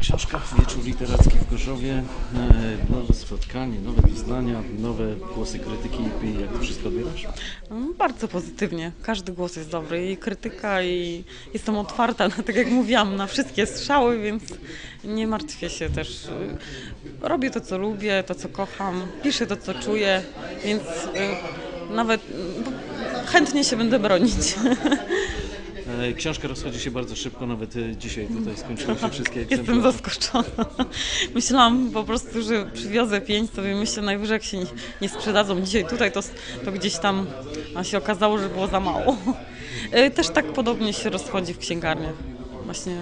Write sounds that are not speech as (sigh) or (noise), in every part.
książka, wieczór literacki w Gorzowie, e, nowe spotkanie, nowe doznania, nowe głosy krytyki. Jak to wszystko odbierasz? Mm, Bardzo pozytywnie. Każdy głos jest dobry i krytyka i jestem otwarta, na, tak jak mówiłam, na wszystkie strzały, więc nie martwię się też. Y, Robię to, co lubię, to, co kocham, piszę to, co czuję, więc y, nawet y, chętnie się będę bronić. (laughs) E, Książka rozchodzi się bardzo szybko, nawet e, dzisiaj tutaj skończyły się wszystkie (laughs) Jestem egzemplarze. zaskoczona. Myślałam po prostu, że przywiozę pięć, sobie myślę najwyżej jak się nie, nie sprzedadzą dzisiaj tutaj, to, to gdzieś tam, a się okazało, że było za mało. Y, Też tak podobnie się rozchodzi w księgarniach. Właśnie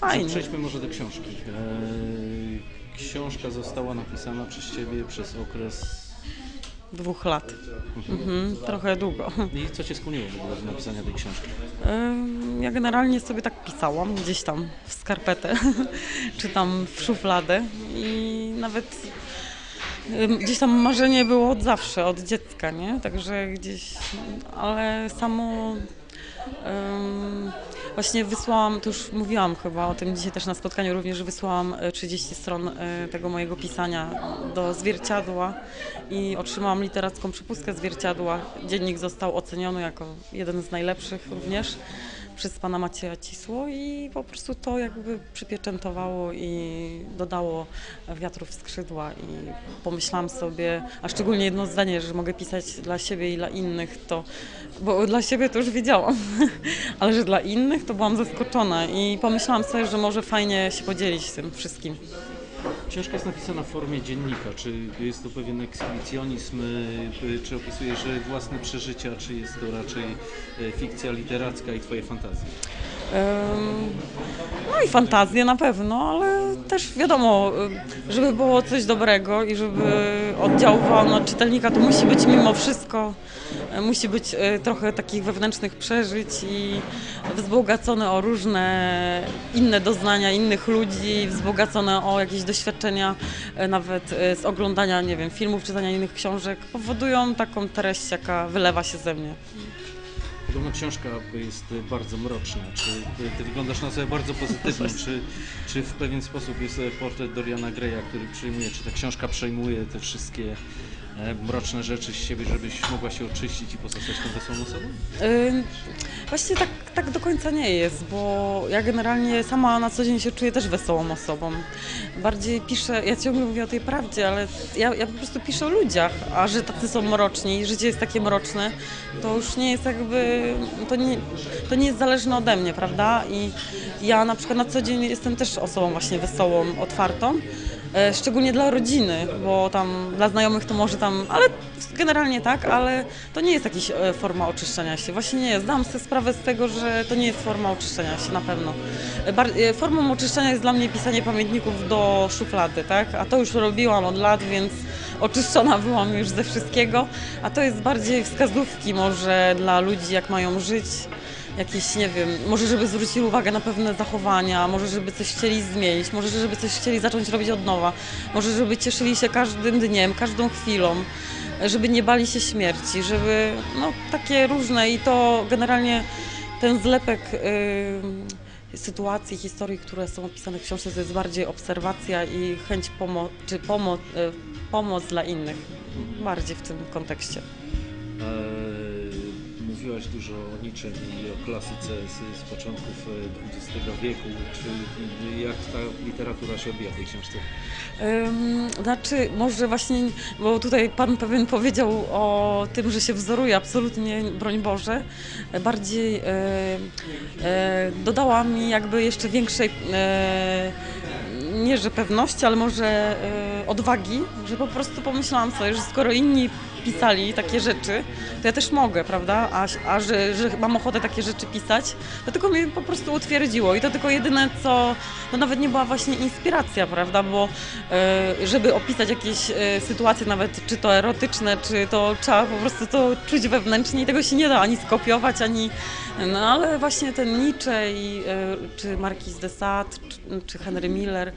fajnie. Przejdźmy może do książki. E, Książka została napisana przez Ciebie przez okres... Dwóch lat. Mhm, trochę długo. I co Cię skłoniło w ogóle do napisania tej książki? Ja generalnie sobie tak pisałam, gdzieś tam w skarpetę, (laughs) czy tam w szufladę i nawet gdzieś tam marzenie było od zawsze, od dziecka, nie? Także gdzieś, ale samo właśnie wysłałam, to już mówiłam chyba o tym dzisiaj też na spotkaniu również, wysłałam e, 30 stron e, tego mojego pisania do zwierciadła i otrzymałam literacką przepustkę zwierciadła. Dziennik został oceniony jako jeden z najlepszych również przez pana Macieja Cisło i po prostu to jakby przypieczętowało i dodało wiatru w skrzydła i pomyślałam sobie, a szczególnie jedno zdanie, że mogę pisać dla siebie i dla innych, to bo dla siebie to już wiedziałam, (laughs) ale że dla innych to byłam zaskoczona i pomyślałam sobie, że może fajnie się podzielić tym wszystkim. Książka jest napisana w formie dziennika. Czy jest to pewien ekspedicjonizm? e, Czy opisujesz własne przeżycia? Czy jest to raczej e, fikcja literacka i Twoje fantazje? No i fantazje na pewno, ale też wiadomo, y, żeby było coś dobrego i żeby oddziaływało na czytelnika, to musi być mimo wszystko, y, musi być y, trochę takich wewnętrznych przeżyć i wzbogacone o różne inne doznania innych ludzi, wzbogacone o jakieś doświadczenia y, nawet z oglądania, nie wiem, filmów, czytania innych książek, powodują taką treść, jaka wylewa się ze mnie. Podobno książka jest e, bardzo mroczna. Czy ty- ty wyglądasz na osobę bardzo pozytywną? (laughs) Czy, czy w pewien sposób jest e, portret Doriana Greya, który przyjmuje? Czy ta książka przejmuje te wszystkie e, mroczne rzeczy z siebie, żebyś mogła się oczyścić i pozostać tą wesołą osobą? Ym, Właściwie tak, tak do końca nie jest, bo ja generalnie sama na co dzień się czuję też wesołą osobą. Bardziej piszę, ja ciągle mówię o tej prawdzie, ale ja, ja po prostu piszę o ludziach, a że tacy są mroczni i życie jest takie mroczne, to już nie jest jakby, to nie, to nie jest zależne ode mnie, prawda? I ja na przykład na co dzień jestem też osobą właśnie wesołą, otwartą. E, Szczególnie dla rodziny, bo tam dla znajomych to może tam, ale generalnie tak, ale to nie jest jakaś e, forma oczyszczania się. Właśnie nie, zdam sobie sprawę z tego, że to nie jest forma oczyszczania się na pewno. E, Formą oczyszczania jest dla mnie pisanie pamiętników do szuflady, tak? A to już robiłam od lat, więc oczyszczona byłam już ze wszystkiego. A to jest bardziej wskazówki może dla ludzi, jak mają żyć jakieś, nie wiem, może żeby zwrócili uwagę na pewne zachowania, może żeby coś chcieli zmienić, może żeby coś chcieli zacząć robić od nowa, może żeby cieszyli się każdym dniem, każdą chwilą, żeby nie bali się śmierci, żeby, no takie różne i to generalnie ten zlepek y, sytuacji, historii, które są opisane w książce, to jest bardziej obserwacja i chęć pomo- czy pomo- y, pomoc dla innych, bardziej w tym kontekście. E, mówiłaś dużo o niczym i o klasyce z, z początków e, XX wieku. Czy jak ta literatura się odbija w tej książce? Ym, Znaczy, może właśnie, bo tutaj Pan pewien powiedział o tym, że się wzoruje, absolutnie, broń Boże, bardziej e, e, dodała mi jakby jeszcze większej, e, nie że pewności, ale może e, odwagi, że po prostu pomyślałam sobie, że skoro inni pisali takie rzeczy, to ja też mogę, prawda? A, a że, że mam ochotę takie rzeczy pisać, to tylko mnie po prostu utwierdziło. I to tylko jedyne, co. No nawet nie była właśnie inspiracja, prawda? Bo e, żeby opisać jakieś e, sytuacje, nawet czy to erotyczne, czy to trzeba po prostu to czuć wewnętrznie i tego się nie da ani skopiować, ani. No ale właśnie ten Nietzsche i, e, czy Marquis de Sade, czy, czy Henry Miller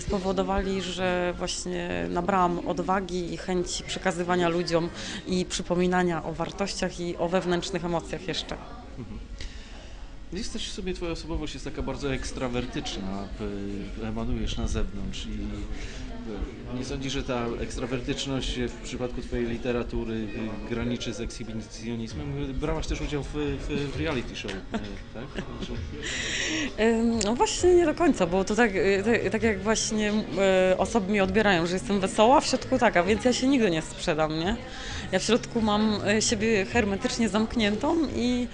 spowodowali, że właśnie nabrałam odwagi i chęci przekazywania ludziom i przypominania o wartościach i o wewnętrznych emocjach jeszcze. Jesteś sobie, twoja osobowość jest taka bardzo ekstrawertyczna, emanujesz na zewnątrz i nie sądzisz, że ta ekstrawertyczność w przypadku twojej literatury graniczy z ekshibicjonizmem? Brałaś też udział w, w, w reality show, e, tak? No właśnie nie do końca, bo to tak, y, tak, tak jak właśnie y, osoby mi odbierają, że jestem wesoła, w środku taka, więc ja się nigdy nie sprzedam, nie? Ja w środku mam siebie hermetycznie zamkniętą i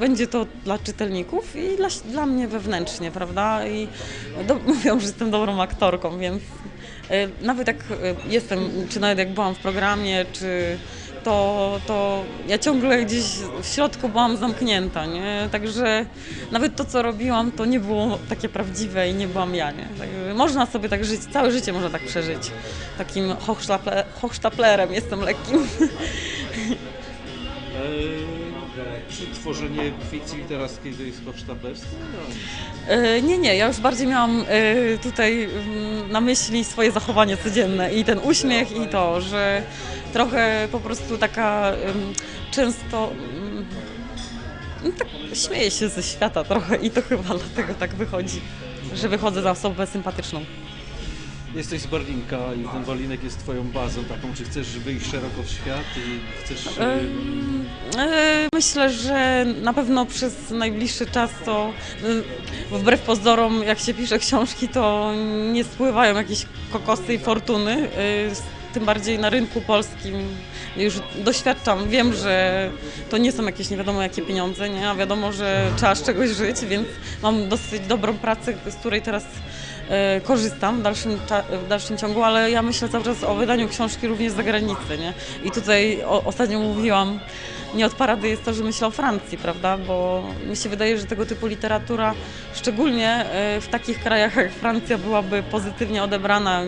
będzie to dla czytelników i dla, dla mnie wewnętrznie, prawda? I do, (laughs) mówią, że jestem dobrą aktorką, więc y, nawet jak y, jestem, czy nawet jak byłam w programie, czy to, to ja ciągle gdzieś w środku byłam zamknięta, nie? Także nawet to, co robiłam, to nie było takie prawdziwe i nie byłam ja, nie? Także można sobie tak żyć, całe życie można tak przeżyć. Takim hochsztaple, hochsztaplerem jestem lekkim. (laughs) czy tworzenie fikcji literackiej to jest hochsztaplerstwo? E, Nie, nie, ja już bardziej miałam e, tutaj mm, na myśli swoje zachowanie codzienne i ten uśmiech i to, że trochę po prostu taka em, często mm, no tak śmieję się ze świata trochę i to chyba dlatego tak wychodzi, że wychodzę za osobę sympatyczną. Jesteś z Berlinka i ten Berlinek jest twoją bazą taką, czy chcesz wyjść szeroko w świat i chcesz... e, e, Myślę, że na pewno przez najbliższy czas to e, wbrew pozorom, jak się pisze książki, to nie spływają jakieś kokosy i fortuny. Tym bardziej na rynku polskim już doświadczam, wiem, że to nie są jakieś nie wiadomo jakie pieniądze, nie? a wiadomo, że trzeba z czegoś żyć, więc mam dosyć dobrą pracę, z której teraz korzystam w dalszym, w dalszym ciągu, ale ja myślę cały czas o wydaniu książki również z zagranicy, nie? I tutaj o, ostatnio mówiłam, nie od parady jest to, że myślę o Francji, prawda? Bo mi się wydaje, że tego typu literatura, szczególnie e, w takich krajach jak Francja, byłaby pozytywnie odebrana.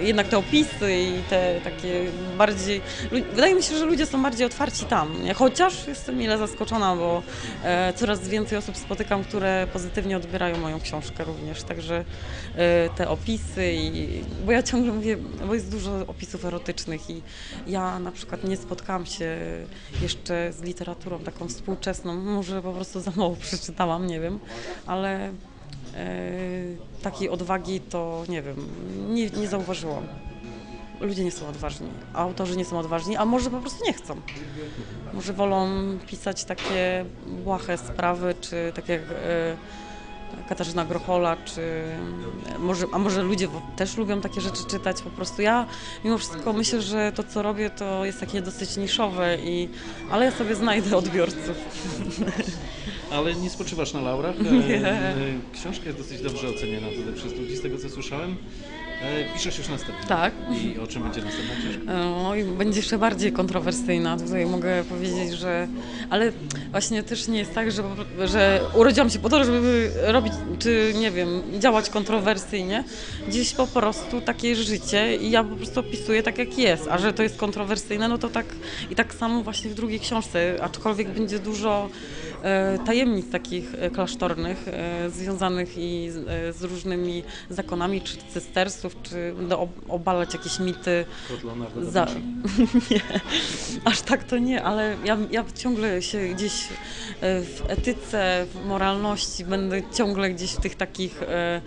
Jednak te opisy i te takie bardziej. Wydaje mi się, że ludzie są bardziej otwarci tam. Chociaż jestem mile zaskoczona, bo e, coraz więcej osób spotykam, które pozytywnie odbierają moją książkę również. Także e, te opisy i. Bo ja ciągle mówię, bo jest dużo opisów erotycznych i ja na przykład nie spotkałam się jeszcze z literaturą taką współczesną. Może po prostu za mało przeczytałam, nie wiem, ale. E, takiej odwagi to nie wiem, nie, nie zauważyłam. Ludzie nie są odważni, a autorzy nie są odważni, a może po prostu nie chcą. Może wolą pisać takie błahe sprawy, czy tak jak e, Katarzyna Grochola, czy może, a może ludzie też lubią takie rzeczy czytać po prostu. Ja mimo wszystko myślę, że to co robię to jest takie dosyć niszowe, i, ale ja sobie znajdę odbiorców. (laughs) Ale nie spoczywasz na laurach. E, (laughs) Nie. e, Książka jest dosyć dobrze oceniana tutaj przez ludzi, z tego co słyszałem. E, Piszesz już następną. Tak. I o czym będzie następna książka? No i będzie jeszcze bardziej kontrowersyjna. Tutaj mogę powiedzieć, że. Ale właśnie też nie jest tak, że, że urodziłam się po to, żeby robić, czy nie wiem, działać kontrowersyjnie. Gdzieś po prostu takie życie i ja po prostu opisuję tak, jak jest. A że to jest kontrowersyjne, no to tak i tak samo właśnie w drugiej książce, aczkolwiek będzie dużo e, tajemnic takich e, klasztornych, e, związanych i z, e, różnymi zakonami, czy cystersów, czy będę ob- obalać jakieś mity Od Leonardo da za... (laughs) Nie, aż tak to nie, ale ja, ja ciągle się gdzieś e, w etyce, w moralności będę ciągle gdzieś w tych takich e,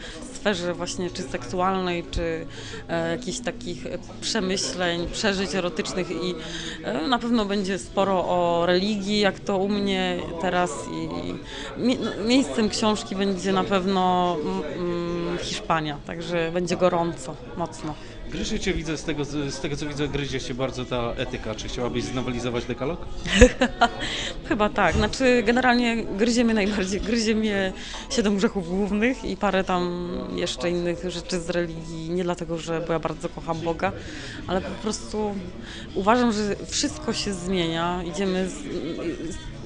sferze właśnie czy seksualnej, czy e, jakichś takich przemyśleń, przeżyć erotycznych i e, na pewno będzie sporo o religii, jak to u mnie teraz i mi, no, miejscem książki będzie na pewno mm, mm, Hiszpania, także będzie gorąco, mocno. Gryzie cię widzę, z tego, z tego co widzę, gryzie cię bardzo ta etyka. Czy chciałabyś znowelizować dekalog? (laughs) Chyba tak. Znaczy generalnie gryzie mnie najbardziej, gryzie mnie siedem grzechów głównych i parę tam jeszcze innych rzeczy z religii. Nie dlatego, że bo ja bardzo kocham Boga, ale po prostu uważam, że wszystko się zmienia. Idziemy, z,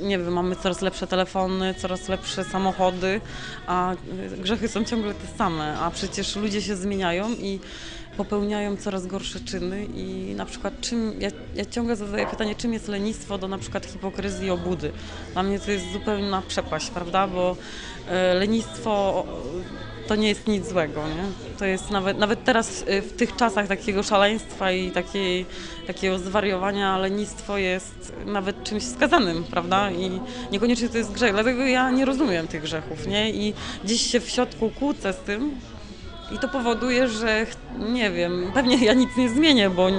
nie wiem, mamy coraz lepsze telefony, coraz lepsze samochody, a grzechy są ciągle te same, a przecież ludzie się zmieniają i popełniają coraz gorsze czyny i na przykład czym, ja, ja ciągle zadaję pytanie, czym jest lenistwo do na przykład hipokryzji i obudy. Dla mnie to jest zupełna przepaść, prawda, bo e, lenistwo e, to nie jest nic złego, nie? To jest nawet, nawet teraz e, w tych czasach takiego szaleństwa i takiej, takiego zwariowania lenistwo jest nawet czymś wskazanym, prawda? i niekoniecznie to jest grzech. Dlatego ja nie rozumiem tych grzechów, nie? I gdzieś się w środku kłócę z tym. I to powoduje, że nie wiem, pewnie ja nic nie zmienię, bo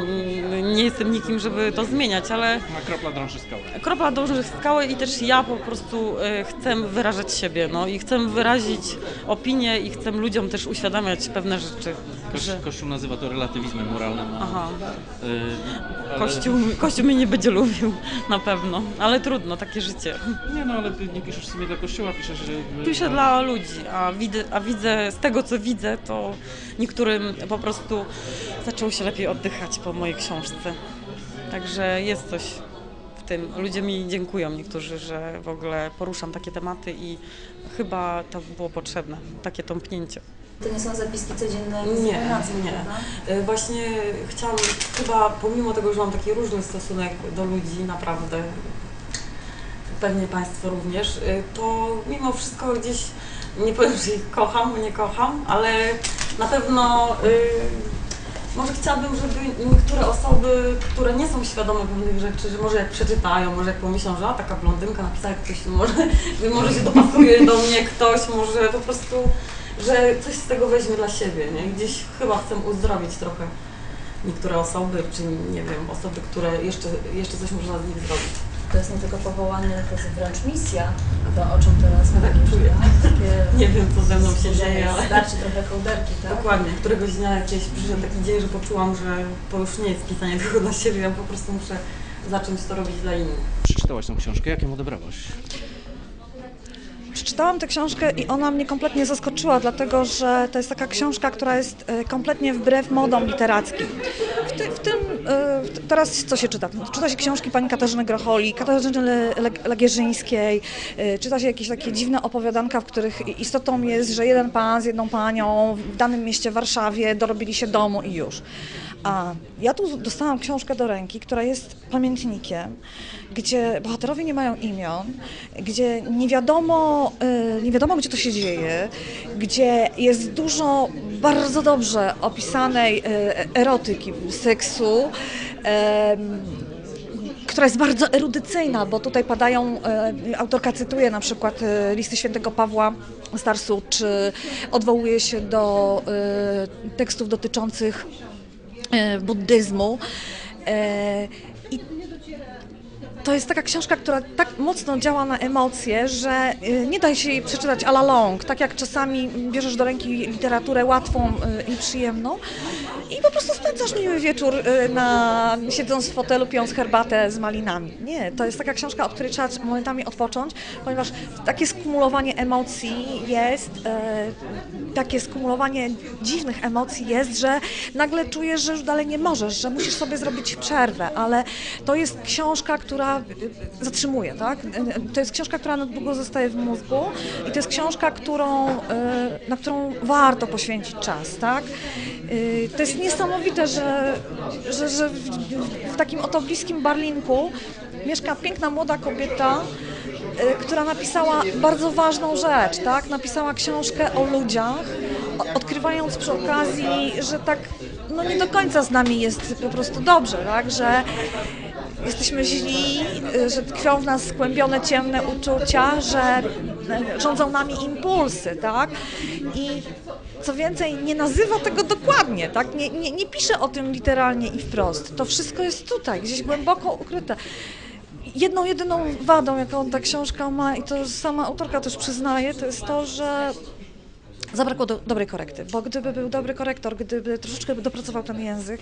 nie jestem nikim, żeby to zmieniać, ale Na kropla drąży skałę. kropla dąży w skałę i też ja po prostu e, chcę wyrażać siebie, no i chcę wyrazić opinię i chcę ludziom też uświadamiać pewne rzeczy. Koś, Że, Kościół nazywa to relatywizmem moralnym. a, aha, y, ale- kościół, kościół mnie nie będzie lubił, na pewno, ale trudno, takie życie. Nie no, ale ty nie piszesz sobie dla Kościoła, piszesz... że- Piszę dla ludzi, a widzę, a widzę, z tego co widzę, to niektórym po prostu zaczęło się lepiej oddychać po mojej książce. Także jest coś w tym. Ludzie mi dziękują niektórzy, że w ogóle poruszam takie tematy i chyba to było potrzebne, takie tąpnięcie. To nie są zapiski codzienne Nie, nie. prawda? Y, Właśnie chciałam, chyba pomimo tego, że mam taki różny stosunek do ludzi, naprawdę, pewnie Państwo również, y, to mimo wszystko gdzieś, nie powiem, że ich kocham, nie kocham, ale na pewno y, może chciałabym, żeby niektóre osoby, które nie są świadome pewnych rzeczy, że może jak przeczytają, może jak pomyślą, że a taka blondynka napisała jak coś, może, może się dopasuje do mnie ktoś, może po prostu że coś z tego weźmie dla siebie, nie? Gdzieś chyba chcę uzdrowić trochę niektóre osoby, czy nie wiem, osoby, które jeszcze, jeszcze coś można z nich zrobić. To jest nie tylko powołanie, to jest wręcz misja, to o czym teraz Tak mówisz, czuję. tak? Takie (laughs) Nie wiem, co ze mną się dzieje, ale Starczy trochę kołderki, tak? dokładnie. Któregoś dnia jakieś przyszedł taki dzień, że poczułam, że to już nie jest pisanie tylko dla siebie, ja po prostu muszę zacząć to robić dla innych. Przeczytałaś tą książkę, jak ją odebrałaś? Przeczytałam tę książkę i ona mnie kompletnie zaskoczyła, dlatego że to jest taka książka, która jest e, kompletnie wbrew modom literackim. W, ty, w tym, e, teraz co się czyta? Czyta się książki pani Katarzyny Grocholi, Katarzyny Le- Le- Legierzyńskiej, e, czyta się jakieś takie dziwne opowiadanka, w których istotą jest, że jeden pan z jedną panią w danym mieście Warszawie dorobili się domu i już. A ja tu dostałam książkę do ręki, która jest pamiętnikiem, gdzie bohaterowie nie mają imion, gdzie nie wiadomo, y, nie wiadomo gdzie to się dzieje, gdzie jest dużo bardzo dobrze opisanej y, erotyki, seksu. która jest bardzo erudycyjna, bo tutaj padają, e, autorka cytuje na przykład listy świętego Pawła Starsu, czy odwołuje się do tekstów dotyczących buddyzmu. E, I to jest taka książka, która tak mocno działa na emocje, że y, nie da się jej przeczytać a la long, tak jak czasami bierzesz do ręki literaturę łatwą i przyjemną i po prostu spędzasz miły wieczór y, na, siedząc w fotelu, pijąc herbatę z malinami. Nie, to jest taka książka, od której trzeba momentami odpocząć, ponieważ takie skumulowanie emocji jest, y, takie skumulowanie dziwnych emocji jest, że nagle czujesz, że już dalej nie możesz, że musisz sobie zrobić przerwę, ale to jest książka, która y, zatrzymuje, tak? Y, To jest książka, która na długo zostaje w mózgu i to jest książka, którą, na którą warto poświęcić czas, tak? To jest niesamowite, że, że, że w, w takim oto bliskim Barlinku mieszka piękna młoda kobieta, y, która napisała bardzo ważną rzecz, tak? Napisała książkę o ludziach, odkrywając przy okazji, że tak no nie do końca z nami jest po prostu dobrze, tak? Że jesteśmy źli, y, że tkwią w nas skłębione, ciemne uczucia, że rządzą nami impulsy, tak? I co więcej, nie nazywa tego dokładnie, tak? Nie, nie, nie pisze o tym literalnie i wprost. To wszystko jest tutaj, gdzieś głęboko ukryte. Jedną, jedyną wadą, jaką ta książka ma, i to sama autorka też przyznaje, to jest to, że zabrakło do, dobrej korekty, bo gdyby był dobry korektor, gdyby troszeczkę dopracował ten język,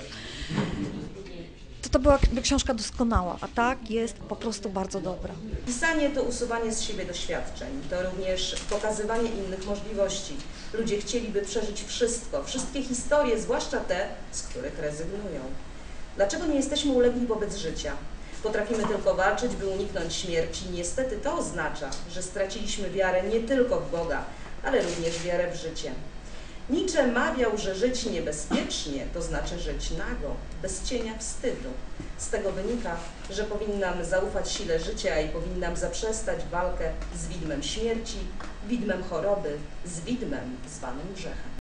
to byłaby książka doskonała, a tak jest po prostu bardzo dobra. Pisanie to usuwanie z siebie doświadczeń, to również pokazywanie innych możliwości. Ludzie chcieliby przeżyć wszystko, wszystkie historie, zwłaszcza te, z których rezygnują. Dlaczego nie jesteśmy ulegli wobec życia? Potrafimy tylko walczyć, by uniknąć śmierci. Niestety to oznacza, że straciliśmy wiarę nie tylko w Boga, ale również wiarę w życie. Nietzsche mawiał, że żyć niebezpiecznie to znaczy żyć nago, bez cienia wstydu. Z tego wynika, że powinnam zaufać sile życia i powinnam zaprzestać walkę z widmem śmierci, widmem choroby, z widmem zwanym grzechem.